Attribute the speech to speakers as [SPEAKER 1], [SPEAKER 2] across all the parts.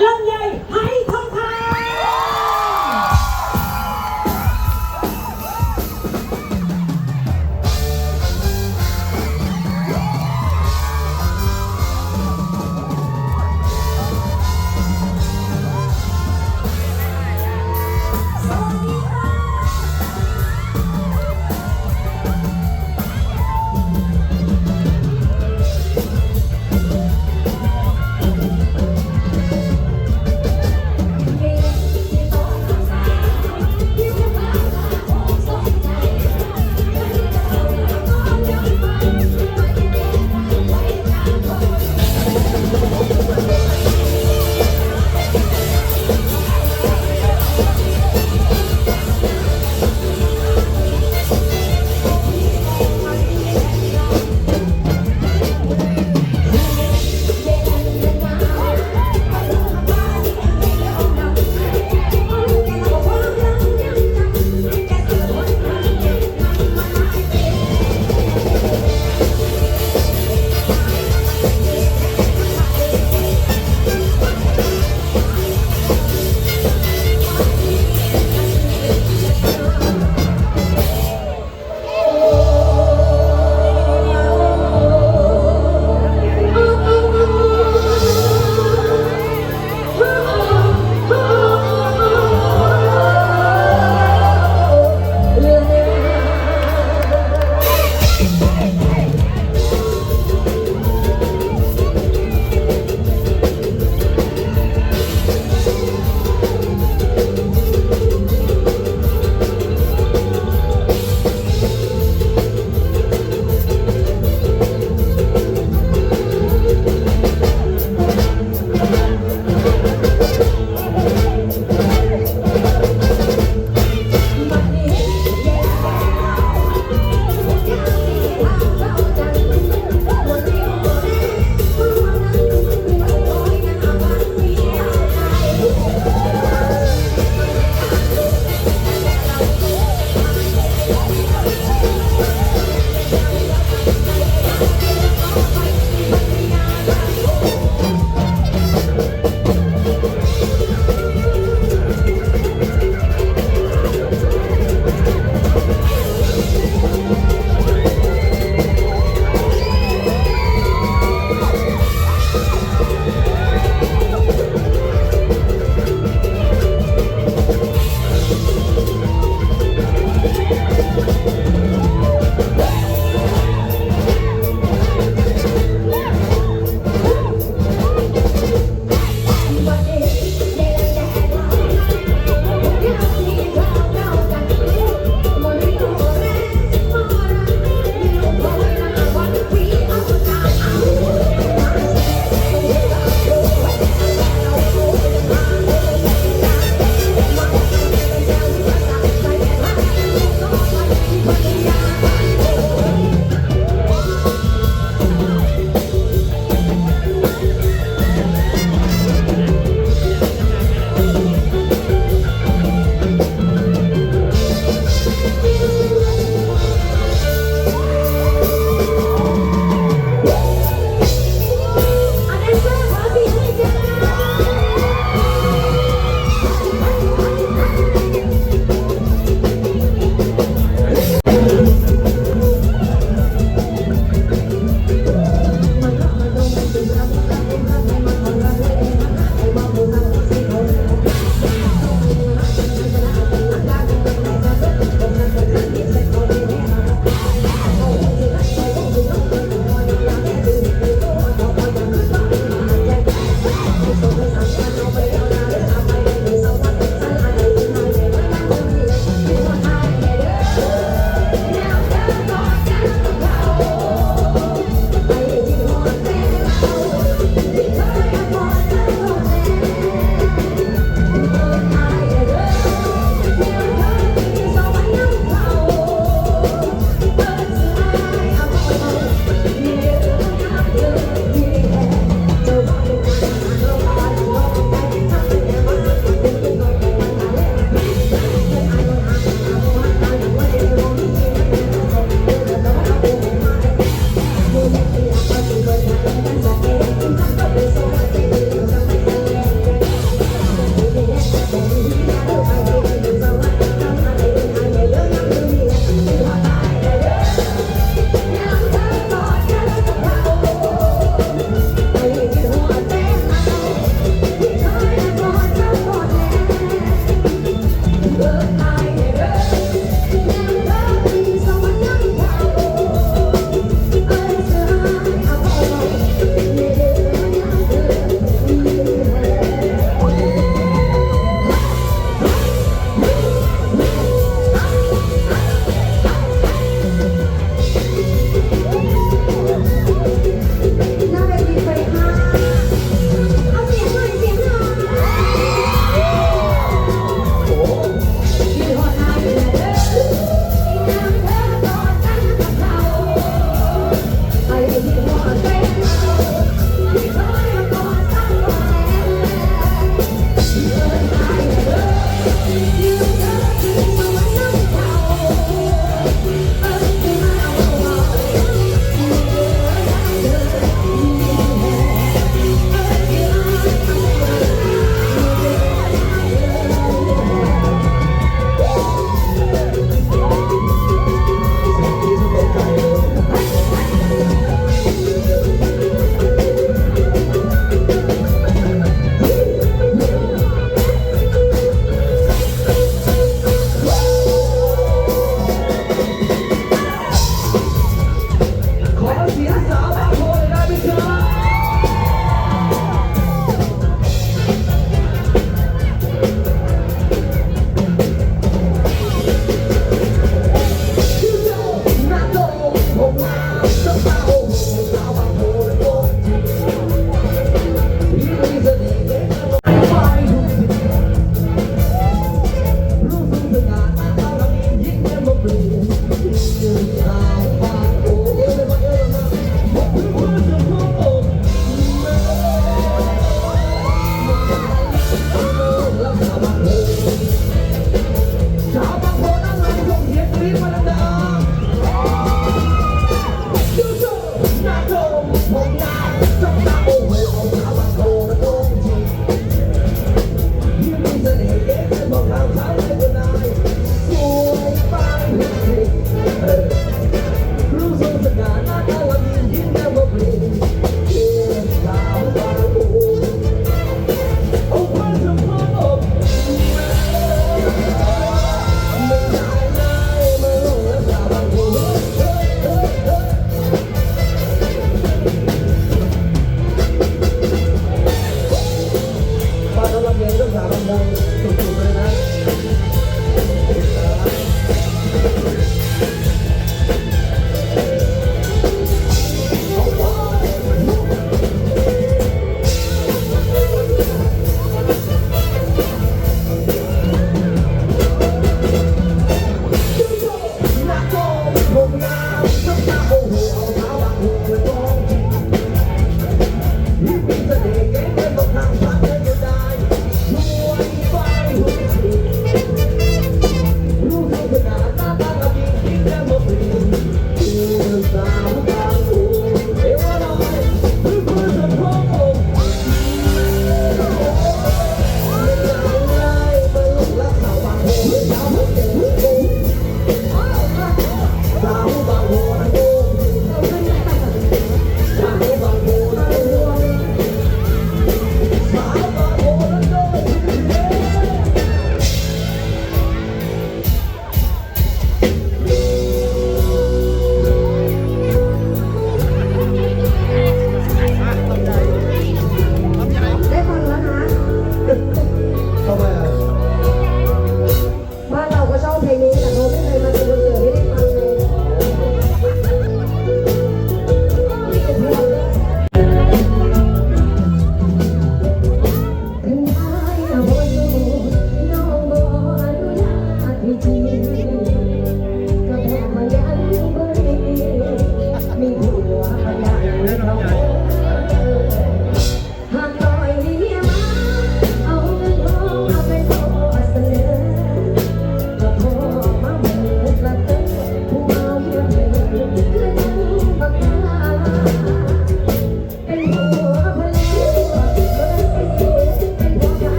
[SPEAKER 1] ล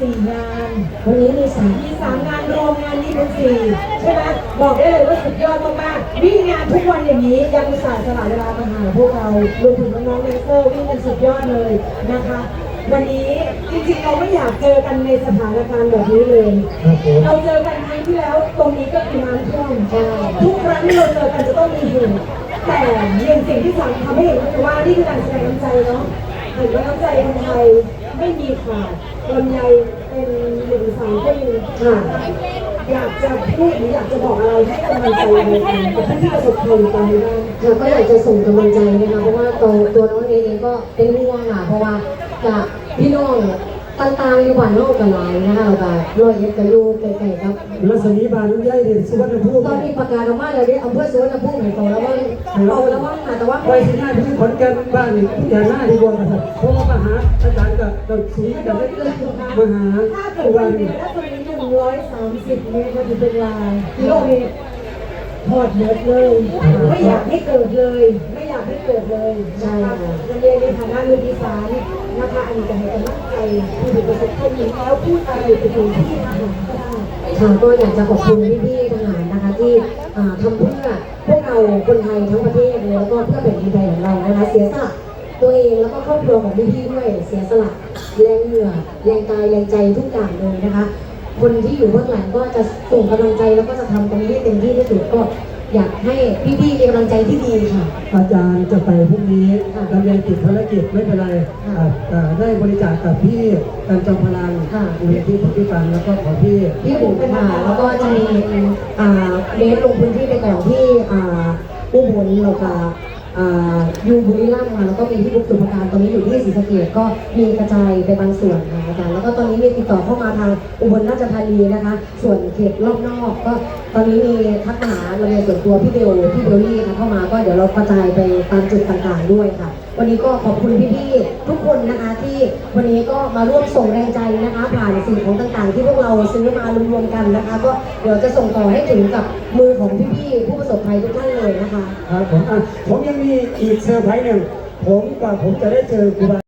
[SPEAKER 2] สี่งาน วั
[SPEAKER 1] น
[SPEAKER 3] นี้มีสาม
[SPEAKER 1] มีสามงานรวมงานนี้เป็นสี่ใช่ไหมบอกได้เลยว่าสุดยอดมากๆวิ่งงานทุกวันอย่างนี้ยังอุตส่าห์สละเวลามาหาพวกเรารวมถึงน้องๆแดนเซอร์วิ่งกันสุดยอดเลยนะคะ วันนี้จริงๆเราไม่อยากเจอกันในสถานการณ์แบบนี้เลย
[SPEAKER 2] ครับผม
[SPEAKER 1] เราเจอกันครั้งที่แล้วตรงนี้ก็คือน้ำท่วมทุกครั้งที่เราเจอกันจะต้องมีเหตุแต่หนึ่งสิ่งที่สังทำให้เห็นก็คือว่านี่คือการแสดงน้ำใจเนาะเห็นว่าน้ำใจคนไทย ไม่มีขาดลำไยเป็นหนึ่งสายคนหนึ่งค่ะ อยากจะพูดหรืออยากจะบอกอะไรให้กำลังใจในการกับผู้ที่ประสบภัยตอนนี้บ้าง
[SPEAKER 3] เราก็อยากจะส่งกำลังใจนะคะเพราะว่าตัวตัวน้องเองก็เป็นห่วงอะเพราะว่าจากพี่น้อง ต่างๆอยู่บ้านนอกกันหลายนะคะเราก็ร้อยเอ็ดกันอยู่ใกล้ๆครับ
[SPEAKER 2] รัศมีบานใหญ่เด่นสุวรรณภูมิ
[SPEAKER 3] ตอนนี้ประกาศออกมาแล้วเนี่ยอำเภอสวนภูมิให้เขาแล้วว่าเขาแล้วว่าแต่ว่า
[SPEAKER 2] ไปที่หน้าที่ขอนแก่นบ้านนี่อย่าหน้าดีกว่าครับเพราะว่ามาหาอาจารย์กับกับสีกับเล็กมาหา
[SPEAKER 1] ถ้าเกิ
[SPEAKER 2] ทุ
[SPEAKER 1] ด
[SPEAKER 2] ก
[SPEAKER 1] ว่า
[SPEAKER 2] วัน
[SPEAKER 1] มีถ้าตรงนี้หนึ่งร้อยสามสิบเมตรก็จะเป็นลายกิโลเมตร ถอดหมดเลย ไม่อยากให้เกิดเลย ไม่อยากให้เกิดเลยนะคะจะเรียนในฐานะมือดีสานนะคะอันนี้จะให้กำลังใจผู้ที่ประสบภัยแล้วพูดอะไรไปถึงที่ทหารก็ได้
[SPEAKER 3] ค่ะก็อยากจะขอบคุณพี่ๆทหารนะคะที่ทำเพื่อพวกเราคนไทยทั้งประเทศเลยแล้วก็เพื่อแผ่นดินไทยของเรานะคะเสียสละตัวเองแล้วก็ครอบครัวของพี่ๆด้วยเสียสละแรงเหงื่อแรงกายแรงใจทุกอย่างเลยนะคะ คนที่อยู่เบื้องหลังก็จะส่งกำลังใจแล้วก็จะทำตรงนี้ให้เต็มที่ที่สุดก็อยากให้พี่ๆมีกำลังใจที่ดีค่ะ
[SPEAKER 2] อาจารย์จะไปพรุ่งนี้ดำเนินกิจภารกิจไม่เป็นไรอ่าอ่าได้บริจาคกับพี่กันจอมพลัง
[SPEAKER 3] ค่ะ
[SPEAKER 2] เวทีของพี่กันแล้วก็ของพี่
[SPEAKER 3] พี่บุ๋มค่ะแล้วก็จะมีอ่าเบสลงพื้นที่ไปก่อนที่อ่าอุบลเราค่ะอ่าอ ยูบุรีรัมย์ค่ะแล้วก็มีที่บุกสุภการตอนนี้อยู่ที่ศรีสะเกดก็มีกระจายไปบางส่วนค่ะอาจารย์แล้วก็ตอนนี้มีติดต่อเข้ามาทางอุบลราชธานีนะคะ ส่วนเขตรอบนอกก็ตอนนี้มีทักมาหาเราในส่วนตัวพี่เบลพี่เบลลี่ค่ะเข้ามาก็เดี๋ยวเรากระจายไปตามจุดต่างๆด้วยค่ะ วันนี้ก็ขอบคุณพี่ๆทุกคนนะคะที่วันนี้ก็มาร่วมส่งแรงใจนะคะ ผ่านสิ่งของต่างๆ ที่พวกเราซื้อมารวมๆกันนะคะ ก็เดี๋ยวจะส่งต่อให้ถึงกับมือของพี่ๆผู้ประสบภัยทุกท่านเลยนะคะ
[SPEAKER 2] ครับผมอะผมยังมีอีกเซอร์ไพรส์หนึ่งผมกว่าผมจะได้เจอครูบา